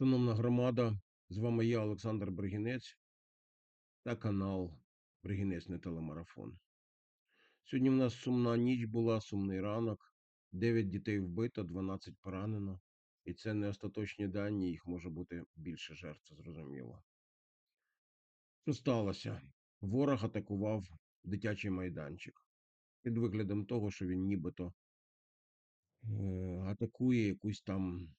Шановна громада, з вами я, Олександр Бригінець та канал Бригінець не телемарафон. Сьогодні в нас сумна ніч була, сумний ранок. 9 дітей вбито, 12 поранено. І це не остаточні дані, їх може бути більше жертв, зрозуміло. Що сталося? Ворог атакував дитячий майданчик під виглядом того, що він нібито е, атакує якусь там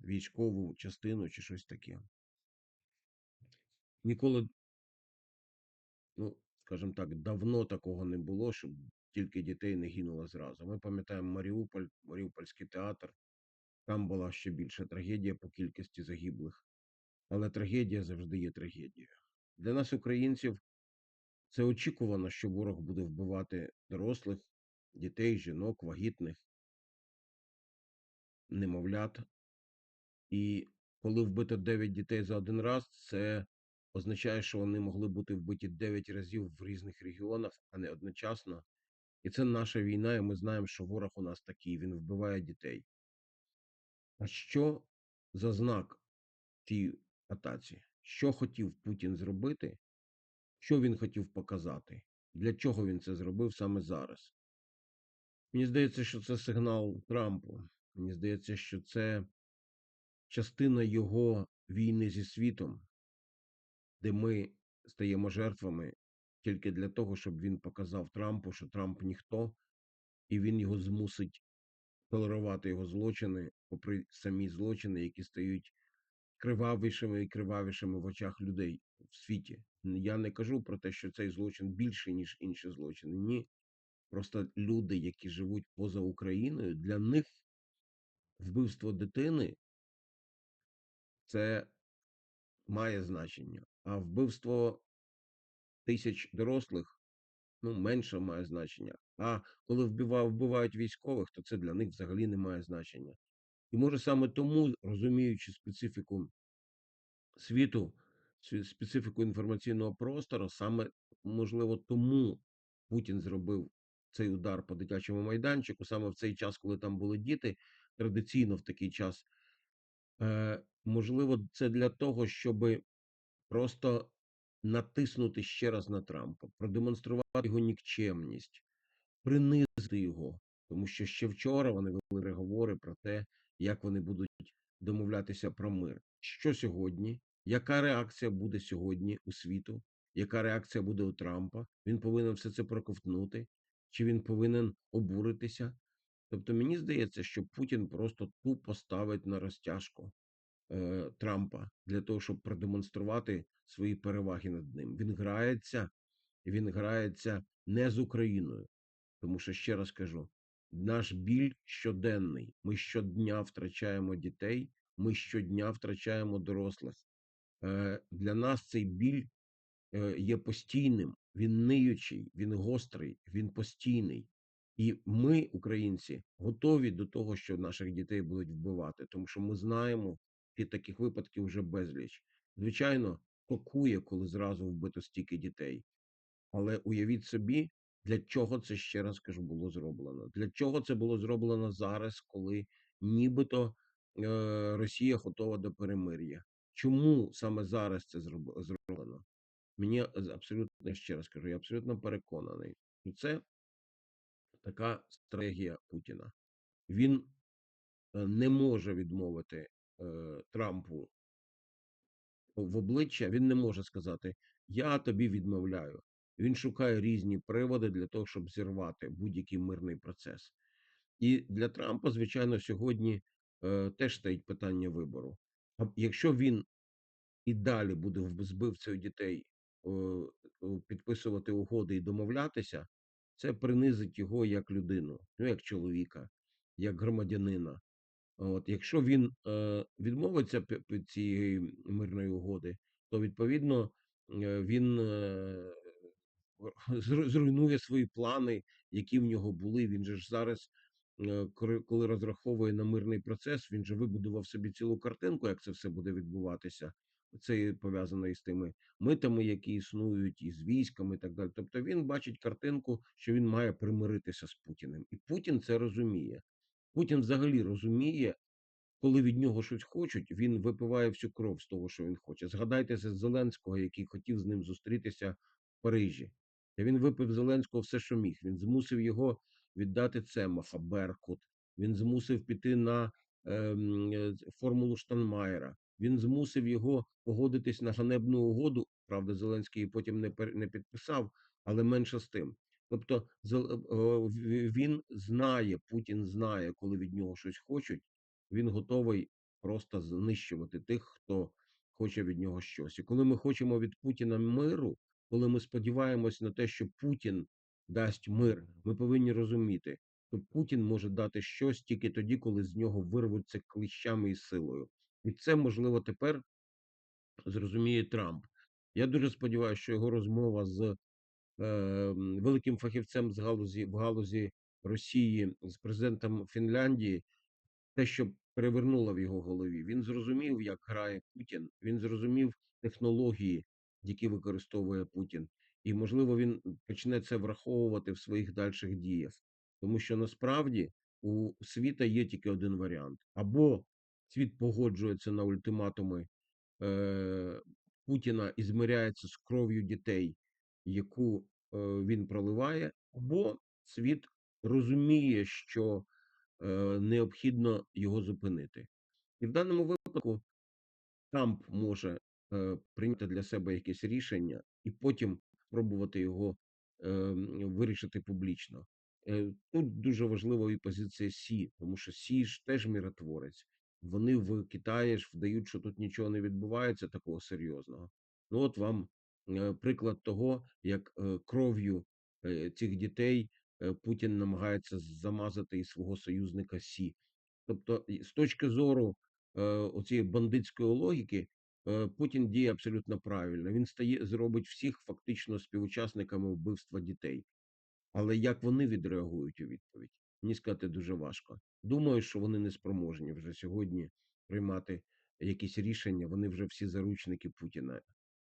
військову частину чи щось таке. Ніколи, ну, скажімо так, давно такого не було, щоб тільки дітей не гинуло зразу. Ми пам'ятаємо Маріуполь, Маріупольський театр. Там була ще більша трагедія по кількості загиблих. Але трагедія завжди є трагедією. Для нас, українців, це очікувано, що ворог буде вбивати дорослих, дітей, жінок, вагітних, немовлят. І коли вбито 9 дітей за один раз, це означає, що вони могли бути вбиті 9 разів в різних регіонах, а не одночасно. І це наша війна, і ми знаємо, що ворог у нас такий, він вбиває дітей. А що за знак тій атаці? Що хотів Путін зробити? Що він хотів показати? Для чого він це зробив саме зараз? Мені здається, що це сигнал Трампу. Мені здається, що це частина його війни зі світом, де ми стаємо жертвами тільки для того, щоб він показав Трампу, що Трамп ніхто, і він його змусить толерувати його злочини, попри самі злочини, які стають кривавішими і кривавішими в очах людей в світі. Я не кажу про те, що цей злочин більший, ніж інші злочини. Ні. Просто люди, які живуть поза Україною, для них вбивство дитини це має значення. А вбивство тисяч дорослих ну, менше має значення. А коли вбивають, військових, то це для них взагалі не має значення. І може саме тому, розуміючи специфіку світу, специфіку інформаційного простору, саме можливо тому Путін зробив цей удар по дитячому майданчику, саме в цей час, коли там були діти, традиційно в такий час. Е, можливо, це для того, щоб просто натиснути ще раз на Трампа, продемонструвати його нікчемність, принизити його, тому що ще вчора вони вели переговори про те, як вони будуть домовлятися про мир. Що сьогодні? Яка реакція буде сьогодні у світу? Яка реакція буде у Трампа? Він повинен все це проковтнути, чи він повинен обуритися? Тобто мені здається, що Путін просто тупо ставить на розтяжку е, Трампа для того, щоб продемонструвати свої переваги над ним. Він грається, він грається не з Україною. Тому що ще раз кажу: наш біль щоденний. Ми щодня втрачаємо дітей, ми щодня втрачаємо дорослих. Е, Для нас цей біль е, є постійним, він ниючий, він гострий, він постійний. І ми, українці, готові до того, що наших дітей будуть вбивати, тому що ми знаємо, і таких випадків вже безліч. Звичайно, шокує, коли зразу вбито стільки дітей. Але уявіть собі, для чого це ще раз кажу було зроблено. Для чого це було зроблено зараз, коли нібито е, Росія готова до перемир'я? Чому саме зараз це зроблено? Мені абсолютно ще раз кажу, я абсолютно переконаний, що це така стратегія Путіна. Він е, не може відмовити е, Трампу в обличчя, він не може сказати: Я тобі відмовляю. Він шукає різні приводи для того, щоб зірвати будь-який мирний процес. І для Трампа, звичайно, сьогодні е, теж стоїть питання вибору. А якщо він і далі буде вбивцею дітей підписувати угоди і домовлятися, це принизить його як людину, ну як чоловіка, як громадянина. От, якщо він е, відмовиться від цієї мирної угоди, то відповідно е, він е, зруйнує свої плани, які в нього були. Він же ж зараз, е, коли розраховує на мирний процес, він же вибудував собі цілу картинку, як це все буде відбуватися. Це пов'язано із тими митами, які існують, і з військами, і так далі. Тобто він бачить картинку, що він має примиритися з Путіним, і Путін це розуміє. Путін взагалі розуміє, коли від нього щось хочуть, він випиває всю кров з того, що він хоче. Згадайте з Зеленського, який хотів з ним зустрітися в Парижі. Та він випив Зеленського все, що міг. Він змусив його віддати Цемаха, Беркут. Він змусив піти на ем, е, формулу Штанмаєра. Він змусив його погодитись на ганебну угоду. Правда, Зеленський її потім не не підписав, але менше з тим. Тобто, е, він знає, Путін знає, коли від нього щось хочуть. Він готовий просто знищувати тих, хто хоче від нього щось. І коли ми хочемо від Путіна миру, коли ми сподіваємось на те, що Путін дасть мир, ми повинні розуміти, що Путін може дати щось тільки тоді, коли з нього вирвуться кліщами і силою. І це можливо тепер зрозуміє Трамп. Я дуже сподіваюся, що його розмова з е, великим фахівцем з галузі в галузі Росії з президентом Фінляндії те, що перевернуло в його голові. Він зрозумів, як грає Путін. Він зрозумів технології, які використовує Путін, і можливо він почне це враховувати в своїх дальших діях, тому що насправді у світа є тільки один варіант: або світ погоджується на ультиматуми е, Путіна і змиряється з кров'ю дітей, яку е, він проливає, або світ розуміє, що е, необхідно його зупинити. І в даному випадку Трамп може е, прийняти для себе якесь рішення і потім спробувати його е, вирішити публічно. Е, тут дуже важлива і позиція Сі, тому що Сі ж теж миротворець. Вони в Китаї ж вдають, що тут нічого не відбувається такого серйозного. Ну от вам е, приклад того, як е, кров'ю е, цих дітей Путін намагається замазати і свого союзника Сі. Тобто, з точки зору оцієї бандитської логіки, Путін діє абсолютно правильно. Він стає зробить всіх фактично співучасниками вбивства дітей. Але як вони відреагують у відповідь? Мені сказати дуже важко. Думаю, що вони не спроможні вже сьогодні приймати якісь рішення. Вони вже всі заручники Путіна.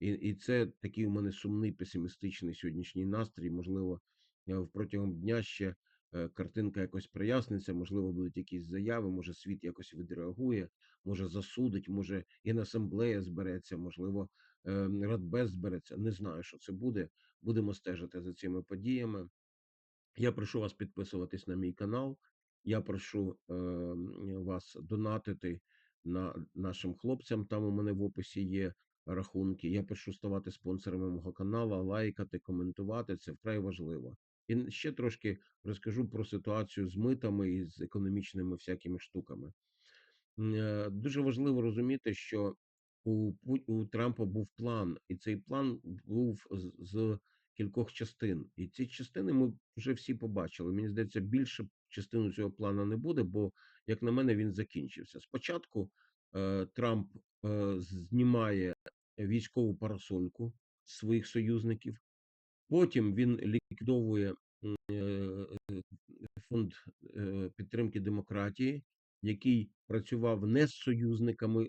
І, і це такий у мене сумний песимістичний сьогоднішній настрій. Можливо, е, протягом дня ще е, картинка якось проясниться, можливо, будуть якісь заяви, може світ якось відреагує, може засудить, може генасамблея збереться, можливо, е, Радбез збереться. Не знаю, що це буде. Будемо стежити за цими подіями. Я прошу вас підписуватись на мій канал. Я прошу е, вас донатити на нашим хлопцям. Там у мене в описі є рахунки. Я прошу ставати спонсорами мого каналу, лайкати, коментувати. Це вкрай важливо. І ще трошки розкажу про ситуацію з митами і з економічними всякими штуками. Е, Дуже важливо розуміти, що у, у Трампа був план, і цей план був з, з кількох частин. І ці частини ми вже всі побачили. Мені здається, більше частину цього плану не буде, бо, як на мене, він закінчився. Спочатку е, Трамп е, знімає військову парасольку своїх союзників, потім він ліквідовує е, е, фонд е, підтримки демократії, який працював не з союзниками,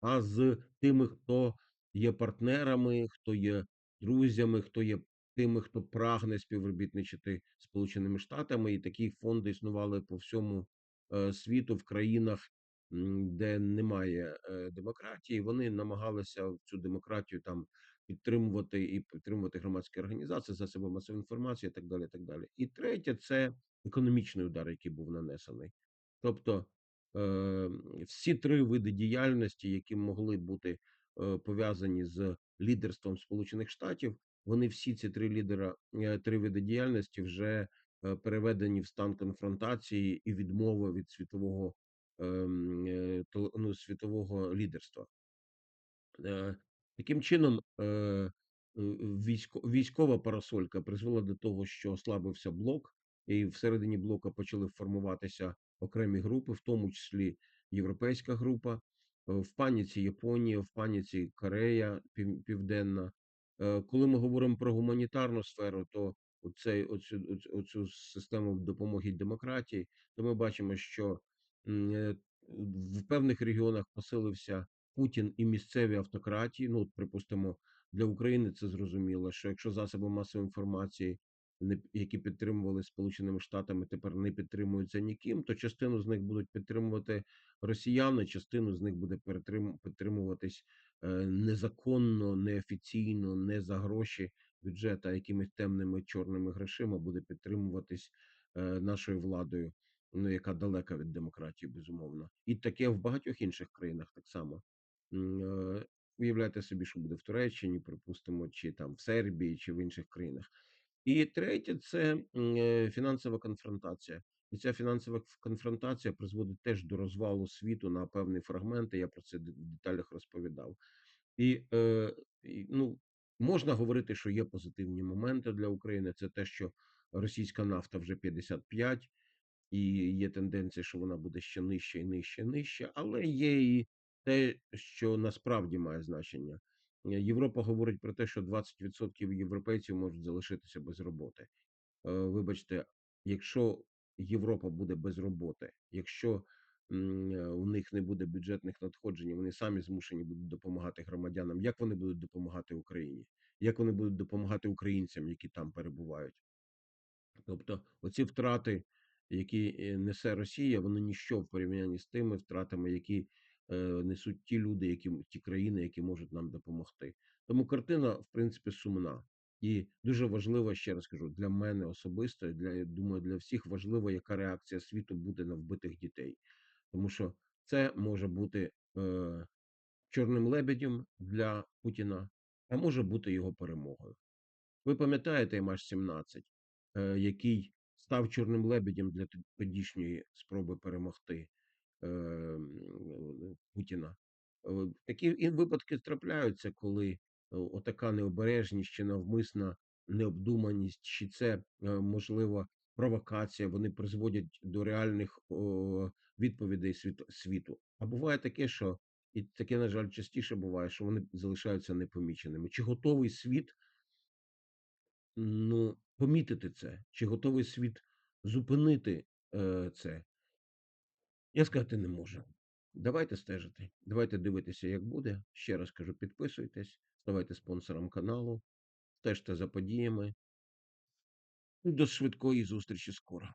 а з тими, хто є партнерами, хто є друзями, хто є тими, хто прагне співробітничати Сполученими Штатами, і такі фонди існували по всьому е, світу в країнах, де немає е, демократії. Вони намагалися цю демократію там підтримувати і підтримувати громадські організації, засоби масової інформації, і так далі. І так далі. І третє це економічний удар, який був нанесений. Тобто е, всі три види діяльності, які могли бути пов'язані з лідерством Сполучених Штатів, вони всі ці три лідера, е, три види діяльності вже е, переведені в стан конфронтації і відмови від світового ем, е, ну, світового лідерства. Таким чином, військо, військова парасолька призвела до того, що ослабився блок, і всередині блока почали формуватися окремі групи, в тому числі європейська група, в паніці Японія, в паніці Корея Південна. Е, Коли ми говоримо про гуманітарну сферу, то оцей, оцю, оцю, систему допомоги демократії, то ми бачимо, що е, в певних регіонах посилився Путін і місцеві автократії. Ну, от, припустимо, для України це зрозуміло, що якщо засоби масової інформації які підтримували Сполученими Штатами, тепер не підтримуються ніким, то частину з них будуть підтримувати росіяни, частину з них буде підтримуватись, незаконно, неофіційно, не за гроші бюджету, а якимись темними чорними грошима буде підтримуватись, е, нашою владою, ну, яка далека від демократії, безумовно. І таке в багатьох інших країнах так само. Е, уявляйте собі, що буде в Туреччині, припустимо, чи там в Сербії, чи в інших країнах. І третє це е, фінансова конфронтація. І ця фінансова конфронтація призводить теж до розвалу світу на певні фрагменти. Я про це в деталях розповідав. І, е, ну, можна говорити, що є позитивні моменти для України. Це те, що російська нафта вже 55, і є тенденція, що вона буде ще нижче і нижче, і нижче, але є і те, що насправді має значення. Е, Європа говорить про те, що 20% європейців можуть залишитися без роботи. Е, Вибачте, якщо Європа буде без роботи, якщо е, у них не буде бюджетних надходжень, вони самі змушені будуть допомагати громадянам. Як вони будуть допомагати Україні? Як вони будуть допомагати українцям, які там перебувають? Тобто, оці втрати, які е, несе Росія, вони ніщо в порівнянні з тими втратами, які е, несуть ті люди, які ті країни, які можуть нам допомогти. Тому картина, в принципі, сумна. І дуже важливо, ще раз кажу, для мене особисто, для я думаю, для всіх важливо, яка реакція світу буде на вбитих дітей, тому що це може бути е, чорним лебедем для Путіна, а може бути його перемогою. Ви пам'ятаєте MH17, е, який став чорним лебедем для тодішньої спроби перемогти е, Путіна? Е, Такі випадки трапляються, коли отака необережність чи навмисна необдуманість, чи це е, можливо провокація, вони призводять до реальних відповідей світу. А буває таке, що і таке, на жаль, частіше буває, що вони залишаються непоміченими. Чи готовий світ Ну, помітити це, чи готовий світ зупинити, е, це, я сказати не можу. Давайте стежити, давайте дивитися, як буде. Ще раз кажу, підписуйтесь, ставайте спонсором каналу, стежте за подіями. До швидкої зустрічі скоро.